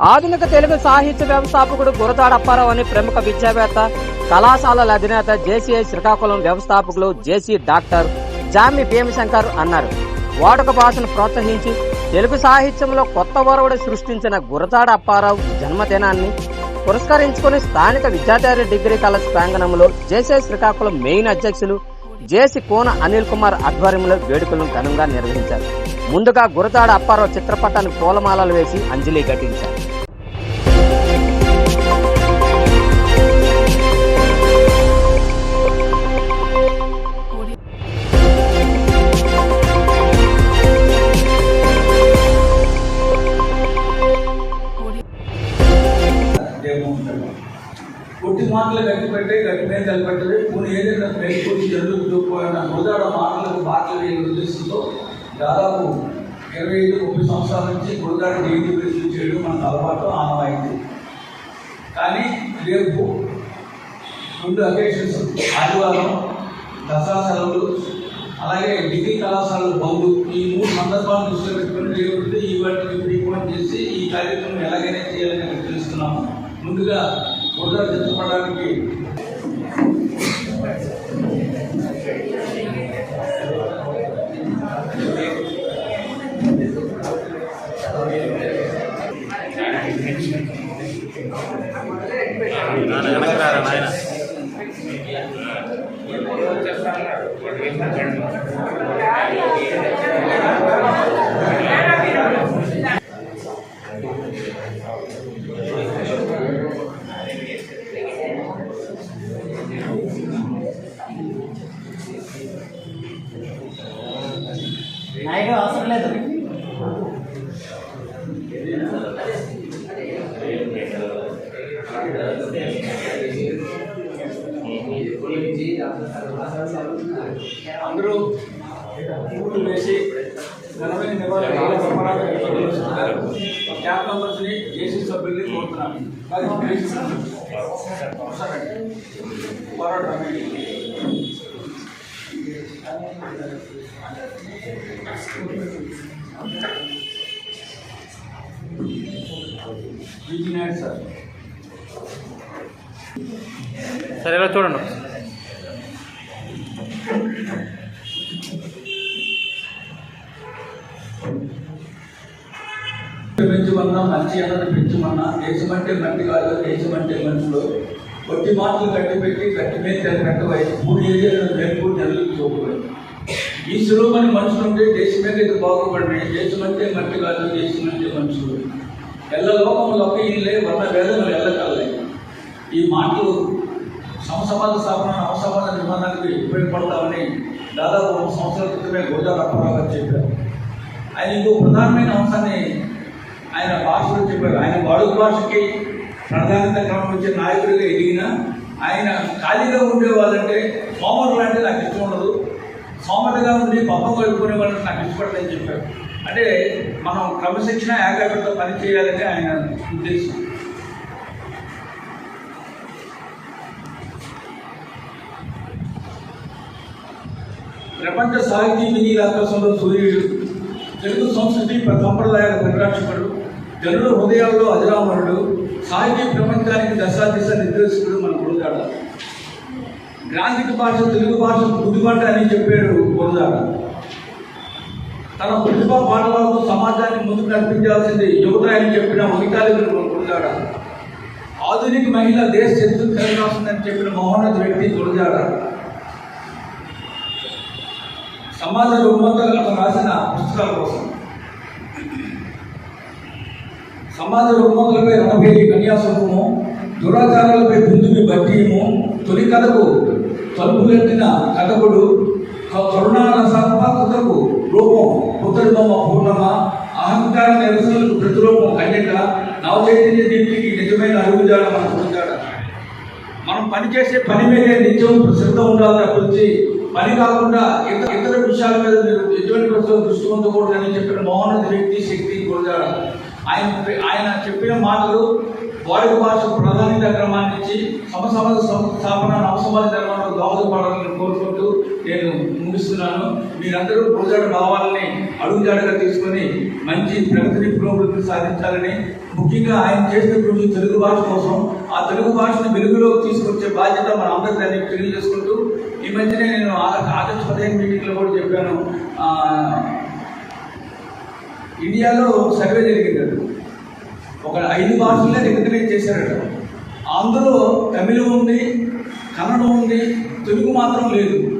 ఆధునిక తెలుగు సాహిత్య వ్యవస్థాపకుడు గురదాడ అప్పారావు అని ప్రముఖ విద్యావేత్త కళాశాలల అధినేత జేసీఐ శ్రీకాకుళం వ్యవస్థాపకులు జేసీ డాక్టర్ జామి భీమశంకర్ అన్నారు. వాడుక భాషను ప్రోత్సహించి తెలుగు సాహిత్యంలో కొత్త ఒరవడి సృష్టించిన గురదాడ అప్పారావు జన్మదినాన్ని పురస్కరించుకుని స్థానిక విద్యాచార్య డిగ్రీ కళాశాల ప్రాంగణంలో జేసీఐ శ్రీకాకుళం మెయిన్ అధ్యక్షులు జేసీ కోన అనిల్ కుమార్ ఆధ్వర్యంలో వేడుకలను ఘనంగా నిర్వహించారు. ముందుగా గురదాడ అప్పారావు చిత్రపటానికి పూలమాలలు వేసి అంజలి ఘటించారు. కొట్టి మాటలు పుట్టి మాటలు గట్టి మీద నిలబెట్టవి నువ్వు ఏదైనా మేలుకొచ్చి జరుగుతూ పోయిన మొదట మాటలకు మాటలు వేయని ఉద్దేశంతో దాదాపు ఇరవై ఐదు ముప్పై సంవత్సరాల నుంచి గురుగాడ డిగ్రీ గురించి చేయడం మనకు అలవాటు ఆనవాయింది కానీ రేపు రెండు అకేషన్స్ ఆదివారం దసరా సెలవులు అలాగే డిగ్రీ కళాశాలలు బంధు ఈ మూడు సందర్భాలను దృష్టిలో పెట్టుకుని రేపు ఈ వాటిని చేసి ఈ కార్యక్రమం ఎలాగైనా చేయాలని తెలుస్తున్నాము. ముందుగా బుర్ర తెచ్చుకోవడానికి నాయన? అందరూ ఊళ్ళు వేసి ఘనమైన. క్యాబ్ మెంబర్స్ని ఏసీ సభ్యుల్ని కోరుతున్నాను. పోరాటం సరే ఇలా చూడండి. పెంచమన్నా మంచి అన్నది పెంచమన్నా దేశమంటే మట్టి కాదు దేశమంటే మనుషులు. కొట్టి మాటలు కట్టి పెట్టి గట్టి మీద కట్టవై మూడు ఏరియాలను మేల్కొని నెలలు చూపబడి ఈ సులువని మనుషులు ఉంటే దేశమే ఇది బాగుపడినాయి? దేశమంటే మట్టి కాదు దేశమంటే మనుషులు. ఎల్ల లోకంలో ఇల్లే వర్ణ వేదములు ఎల్లకల్లే ఈ మాటలు సమసమాజ స్థాపన అవసమాజ నిర్మాణానికి ఉపయోగపడతామని దాదాపు ఒక సంవత్సరాల క్రితమే గోదావరి అప్పారావు గారు చెప్పారు. ఆయన ఇంకో ప్రధానమైన అంశాన్ని ఆయన భాషలో చెప్పారు ఆయన వాడుక భాషకి ప్రాధాన్యత క్రమం వచ్చే నాయకుడిగా ఎదిగిన ఆయన ఖాళీగా ఉండే వాళ్ళంటే సోమరులు అంటే నాకు ఇష్టం ఉండదు. సోమరుగా ఉండి పాపం కలుపుకునే వాళ్ళని నాకు ఇష్టపడదని చెప్పారు అంటే మనం క్రమశిక్షణ ఏకాగ్రత పని చేయాలని ఆయన ఉద్దేశం. ప్రపంచ సాహితీ విధి ఆకాశంలో సూర్యుడు తెలుగు సంస్కృతి సంప్రదాయాల పరిరక్షకుడు జనుల హృదయాల్లో అజరామరుడు సాహితీ ప్రపంచానికి దశాదిశ నిర్దేశకుడు మన గురుదాడ గ్రాంధిక భాష తెలుగు భాష గుడిబండ అని చెప్పాడు గురుదాడ తన ప్రతిభ పాఠవాలతో సమాజాన్ని ముందుకు నడిపించాల్సింది యువత అని చెప్పిన మిగతాలు గురుదాడ ఆధునిక మహిళ దేశ చరిత్ర తిరగాల్సిందని చెప్పిన మహోన్నత వ్యక్తి గురుదాడ సమాజ రుగ్మతలు అతను రాసిన పుస్తకాల కోసం. సమాజ రుగ్మతలపై రణభేరి కన్యాశుభము దురాచారాలపై బిందువి బట్టియము తొలి కథకు తలుపులెట్టిన కథకుడు క- కరుణారసాత్మకతకు రూపం పుత్తడి పూర్ణమ అహంకార నిరసనకు ప్రతిరూపం కన్యక నవచైతన్య దీప్తికి నిజమైన అడుగుజాడ మన పొందాడ మనం పని చేసే పని మీదే నిత్యం శ్రద్ధ ఉండాలి అభివృద్ధి పని కాకుండా ఇతర ఇతర విషయాల మీద మీరు ఎటువంటి ప్రశ్నలు దృష్టి ఉండకూడదని చెప్పిన మౌన వ్యక్తి శక్తి గురజాడ ఆయన ఆయన చెప్పిన మాటలు వాడుక భాష ప్రాధాన్యత క్రమాన్ని ఇచ్చి సమసమాజ సంస్థాపన నవసమాజ ధర్మంలో దోహదపడాలని కోరుకుంటూ నేను ముగిస్తున్నాను. మీరందరూ గురజాడ భావాలని అడుగుజాడుగా తీసుకొని మంచి ప్రగతిని పురోభివృద్ధిని సాధించాలని ముఖ్యంగా ఆయన చేసిన కృషి తెలుగు భాష కోసం ఆ తెలుగు భాషను వెలుగులోకి తీసుకొచ్చే బాధ్యత మన అందరికీ తెలియజేసుకుంటూ ఈ మధ్యనే నేను ఆ- ఆగస్టు పదిహేను మీటింగ్లో కూడా చెప్పాను. ఇండియాలో సర్వే జరిగిందట ఒక ఐదు భాషలే రికగ్నైజ్ చేశారట. అందులో తమిళం ఉంది కన్నడం ఉంది తెలుగు మాత్రం లేదు.